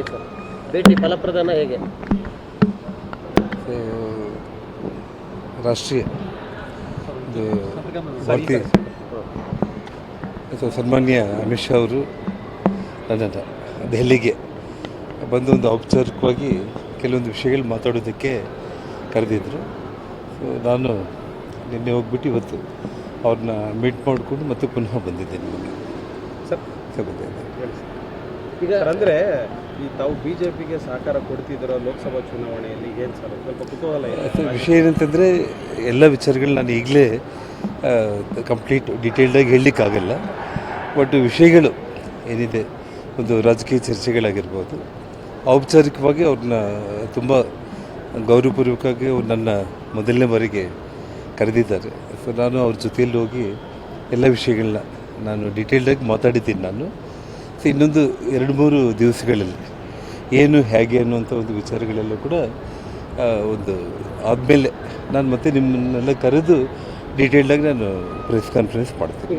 ಆಯ್ತು. ಭೇಟಿ ಫಲಪ್ರದಾನ ಹೇಗೆ? ಸೊ, ರಾಷ್ಟ್ರೀಯ. ಸನ್ಮಾನ್ಯ ಅಮಿತ್ ಶಾ ಅವರು ನನ್ನ ದೆಹಲಿಗೆ ಬಂದು ಒಂದು ಔಪಚಾರಿಕವಾಗಿ ಕೆಲವೊಂದು ವಿಷಯಗಳು ಮಾತಾಡೋದಕ್ಕೆ ಕರೆದಿದ್ದರು ಸೊ ನಾನು ನಿನ್ನೆ ಹೋಗ್ಬಿಟ್ಟು ಇವತ್ತು ಅವ್ರನ್ನ ಮೀಟ್ ಮಾಡಿಕೊಂಡು ಮತ್ತೆ ಪುನಃ ಬಂದಿದ್ದೇನೆ ನಿಮಗೆ ಸರ್. ಸೊ ಬಂದಿದ್ದೆ ಈಗ ಸರ್ ಅಂದರೆ ಈ ತಾವು ಬಿಜೆಪಿಗೆ ಸಹಕಾರ ಕೊಡ್ತಿದ್ದೀರೋ ಲೋಕಸಭಾ ಚುನಾವಣೆಯಲ್ಲಿ ಏನು ಸರ್? ಸ್ವಲ್ಪ ಕುತೂಹಲ ಇದೆ. ವಿಷಯ ಏನಂತಂದರೆ ಎಲ್ಲ ವಿಚಾರಗಳು ನಾನು ಈಗಲೇ ಕಂಪ್ಲೀಟ್ ಡೀಟೇಲ್ಡಾಗಿ ಹೇಳಲಿಕ್ಕಾಗಲ್ಲ. ಬಟ್ ವಿಷಯಗಳು ಏನಿದೆ, ಒಂದು ರಾಜಕೀಯ ಚರ್ಚೆಗಳಾಗಿರ್ಬೋದು, ಔಪಚಾರಿಕವಾಗಿ ಅವ್ರನ್ನ ತುಂಬ ಗೌರವಪೂರ್ವಕವಾಗಿ ಅವ್ರು ನನ್ನ ಮೊದಲನೇ ಬಾರಿಗೆ ಕರೆದಿದ್ದಾರೆ. ಸೊ ನಾನು ಅವ್ರ ಜೊತೆಯಲ್ಲಿ ಹೋಗಿ ಎಲ್ಲ ವಿಷಯಗಳನ್ನ ನಾನು ಡೀಟೇಲ್ಡಾಗಿ ಮಾತಾಡಿದ್ದೀನಿ ನಾನು. ಸೊ ಇನ್ನೊಂದು ಎರಡು ಮೂರು ದಿವಸಗಳಲ್ಲಿ ಏನು ಹೇಗೆ ಅನ್ನುವಂಥ ಒಂದು ವಿಚಾರಗಳೆಲ್ಲ ಕೂಡ ಒಂದು ಆದಮೇಲೆ ನಾನು ಮತ್ತೆ ನಿಮ್ಮನ್ನೆಲ್ಲ ಕರೆದು ಡೀಟೇಲ್ಡಾಗಿ ನಾನು ಪ್ರೆಸ್ ಕಾನ್ಫರೆನ್ಸ್ ಮಾಡ್ತೀನಿ.